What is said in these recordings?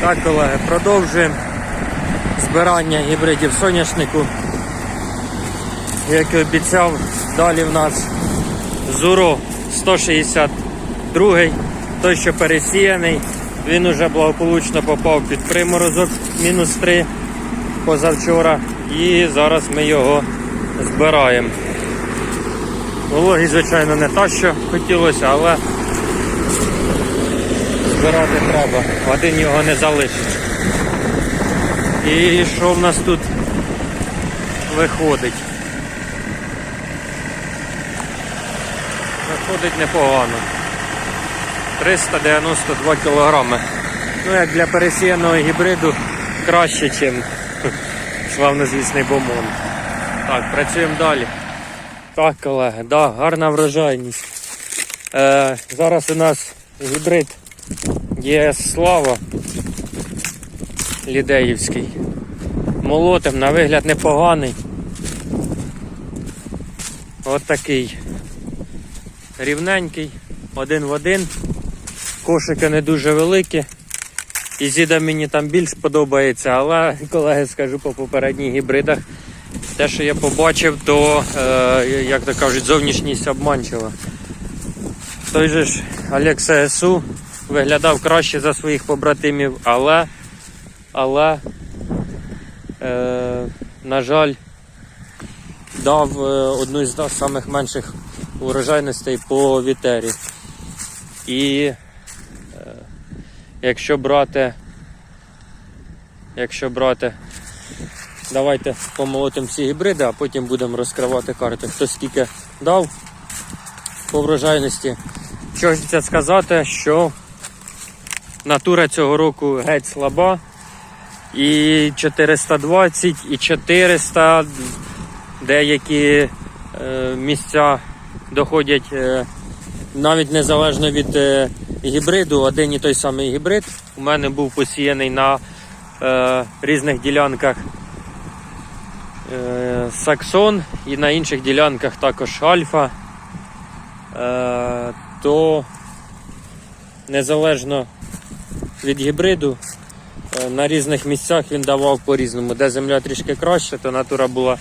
Так, колеги, продовжуємо збирання гібридів соняшнику. Як і обіцяв, далі в нас Зуро 162, той, що пересіяний. Він уже благополучно попав під приморозок мінус 3 позавчора. І зараз ми його збираємо. Вологі, звичайно, не та, що хотілося, але збирати треба. Один його не залишить. І що в нас тут виходить? Виходить непогано. 392 кілограми. Ну, як для пересіяного гібриду краще, ніж славнозвісний бомон. Так, працюємо далі. Так, колеги, да, гарна врожайність. Е, зараз у нас гібрид ЄС Слава Лідеївський. Молотим, на вигляд непоганий. От такий рівненький, один в один. Кошики не дуже великі. І зіда мені там більш подобається, але колеги скажу по попередніх гібридах. Те, що я побачив, то, е, як то кажуть, зовнішність обманчива. Той же ж Олекса СУ виглядав краще за своїх побратимів, але, але е, на жаль, дав е, одну з самих менших урожайностей по вітері. І е, якщо брати, якщо брати, давайте помолотимо всі гібриди, а потім будемо розкривати карти. Хто скільки дав по врожайності. Що хочеться сказати, що натура цього року геть слаба. І 420, і 400 деякі е, місця доходять е, навіть незалежно від е, гібриду, один і той самий гібрид. У мене був посіяний на різних ділянках Саксон і на інших ділянках також Альфа. То незалежно від гібриду е, на різних місцях він давав по-різному. Де земля трішки краща, то натура була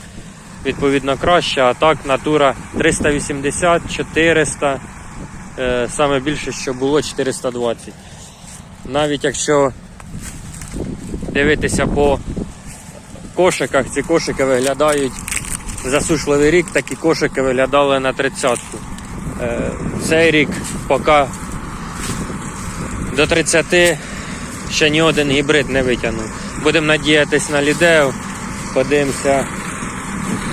відповідно краща, а так натура 380, 400, е, саме більше, що було 420. Навіть якщо дивитися по кошиках, ці кошики виглядають засушливий рік, такі кошики виглядали на 30-ку. Е, Цей рік поки до 30 ще ні один гібрид не витягнув. Будемо надіятись на лідео. Подивимося.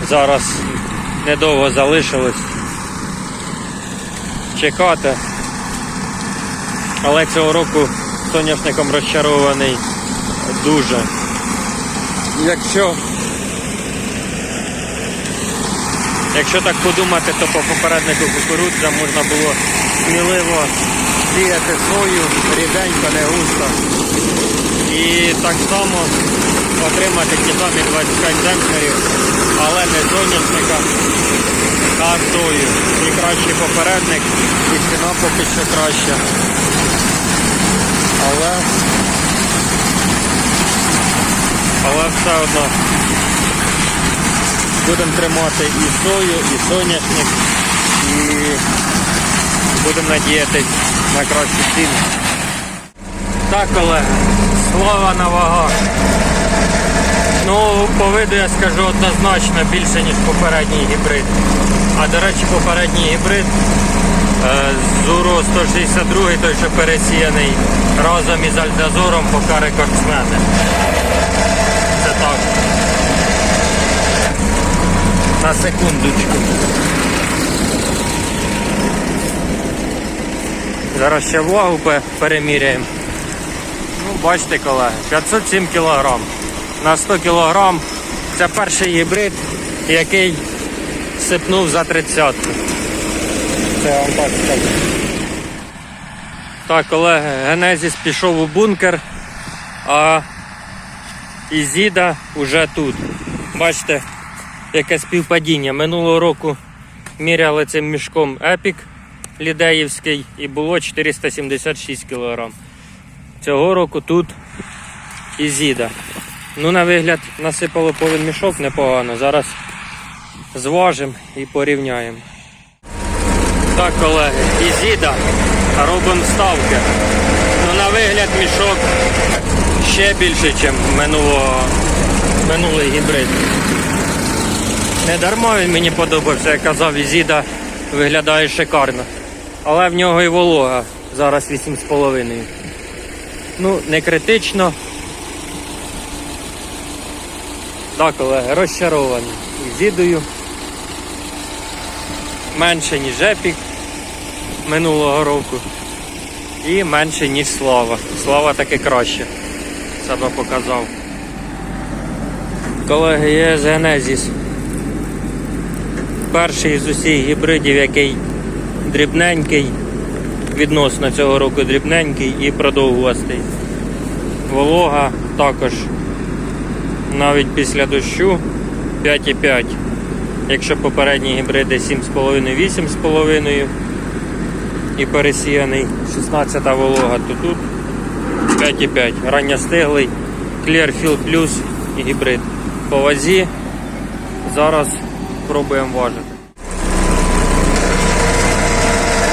Зараз недовго залишилось чекати. Але цього року соняшником розчарований дуже. Якщо Якщо так подумати, то по попереднику кукурудза можна було сміливо сіяти сою, ріденько, не густо. І так само отримати ті самі 25 центнерів, але не соняшника, а сою. І кращий попередник, і ціна поки що краща. Але, але все одно будемо тримати і сою, і соняшник, і будемо надіятись на кращі ціни. Так, колеги, слава на вагах. Ну, по виду я скажу однозначно більше, ніж попередній гібрид. А до речі, попередній гібрид е, Зуро 162, той, що пересіяний разом із Альдазором, поки рекордсмени. Це так. На секундочку. Зараз ще вагу переміряємо. Ну, бачите, колеги, 507 кг. На 100 кг це перший гібрид, який сипнув за 30. Це вам так скажу. Так, колеги, Генезіс пішов у бункер, а Ізіда вже тут. Бачите, яке співпадіння. Минулого року міряли цим мішком Епік Лідеївський і було 476 кг. Цього року тут Ізіда. Ну, на вигляд, насипало повен мішок непогано. Зараз зважимо і порівняємо. Так, колеги, Ізіда. Робимо ставки. Ну, на вигляд мішок ще більше, ніж минулий гібрид. Не дарма він мені подобався, я казав, Ізіда виглядає шикарно. Але в нього і волога зараз 8,5. Ну, не критично. Так, колеги, розчарований. Ізідою. Менше, ніж епік минулого року. І менше, ніж слава. Слава таки краще. Себе показав. Колеги, є Генезіс. Перший з усіх гібридів, який дрібненький, відносно цього року дрібненький і продовгувастий. Волога також навіть після дощу 5,5. Якщо попередні гібриди 7,5-8,5 і пересіяний 16 волога, то тут 5,5. Ранньостиглий Clearfield Plus гібрид. По вазі зараз пробуємо важити.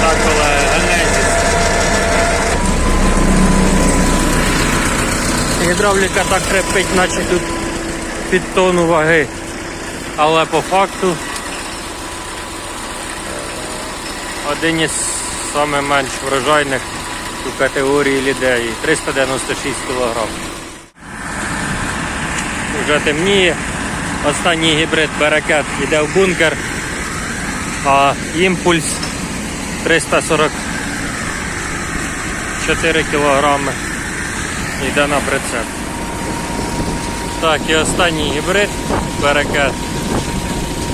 Так, колеги, Генезіс. Гідравліка так крепить, наче тут під тонну ваги. Але по факту один із саме менш врожайних у категорії лідеї 396 кг. Вже темніє. Останній гібрид берекет йде в бункер, а імпульс 344 кг йде на прицеп. Так, і останній гібрид берекет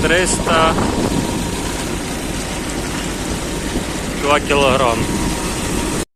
302 кг.